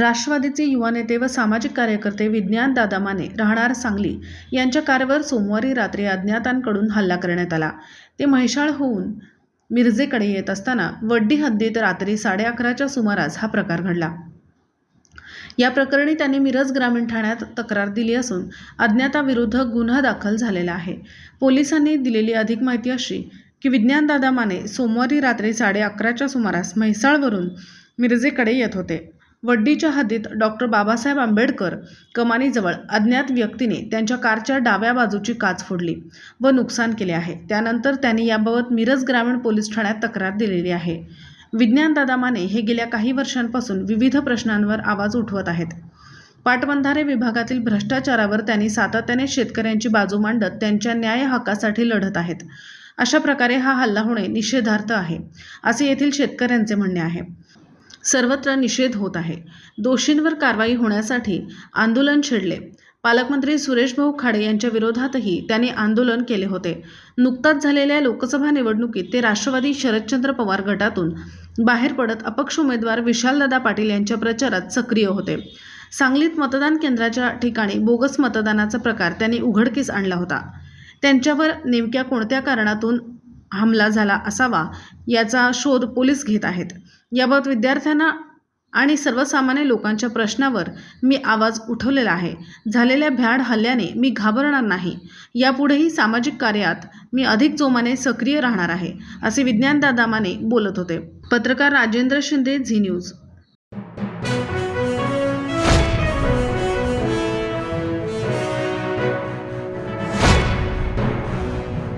राष्ट्रवादीचे युवा नेते व सामाजिक कार्यकर्ते विज्ञान दादा माने राहणार सांगली यांच्या कारवर सोमवारी रात्री अज्ञातांकडून हल्ला करण्यात आला. ते म्हैसाळ होऊन मिरजेकडे येत असताना वड्डी हद्दीत रात्री साडे अकराच्या सुमारास हा प्रकार घडला. या प्रकरणी त्यांनी मिरज ग्रामीण ठाण्यात तक्रार दिली असून अज्ञाताविरुद्ध गुन्हा दाखल झालेला आहे. पोलिसांनी दिलेली अधिक माहिती अशी की विज्ञानदादा माने सोमवारी रात्री साडे अकराच्या सुमारास म्हैसाळवरून मिरजेकडे येत होते. वड्डीच्या हद्दीत डॉक्टर बाबासाहेब आंबेडकर कमानीजवळ अज्ञात व्यक्तीने त्यांच्या कारच्या डाव्या बाजूची काच फोडली व नुकसान केले आहे. त्यानंतर त्यांनी याबाबत मिरज ग्रामीण पोलीस ठाण्यात तक्रार दिलेली आहे. विज्ञानदादा माने हे गेल्या काही वर्षांपासून विविध प्रश्नांवर आवाज उठवत आहेत. पाटबंधारे विभागातील भ्रष्टाचारावर त्यांनी सातत्याने शेतकऱ्यांची बाजू मांडत त्यांच्या न्याय हक्कासाठी लढत आहेत. अशा प्रकारे हा हल्ला होणे निषेधार्थ आहे असे येथील शेतकऱ्यांचे म्हणणे आहे. सर्वत्र निषेध होत आहे. दोषींवर कारवाई होण्यासाठी आंदोलन छेडले. पालकमंत्री सुरेशभाऊ खाडे यांच्या विरोधातही त्यांनी आंदोलन केले होते. नुकताच झालेल्या लोकसभा निवडणुकीत ते राष्ट्रवादी शरदचंद्र पवार गटातून बाहेर पडत अपक्ष उमेदवार विशालदादा पाटील यांच्या प्रचारात सक्रिय होते. सांगलीत मतदान केंद्राच्या ठिकाणी बोगस मतदानाचा प्रकार त्यांनी उघडकीस आणला होता. त्यांच्यावर नेमक्या कोणत्या कारणातून हमला झाला असावा याचा शोध पोलीस घेत आहेत. याबाबत विद्यार्थ्यांना आणि सर्वसामान्य लोकांच्या प्रश्नावर मी आवाज उठवलेला आहे. झालेल्या भ्याड हल्ल्याने मी घाबरणार नाही. यापुढेही सामाजिक कार्यात मी अधिक जोमाने सक्रिय राहणार आहे असे विज्ञानदादा माने बोलत होते. पत्रकार राजेंद्र शिंदे झी न्यूज.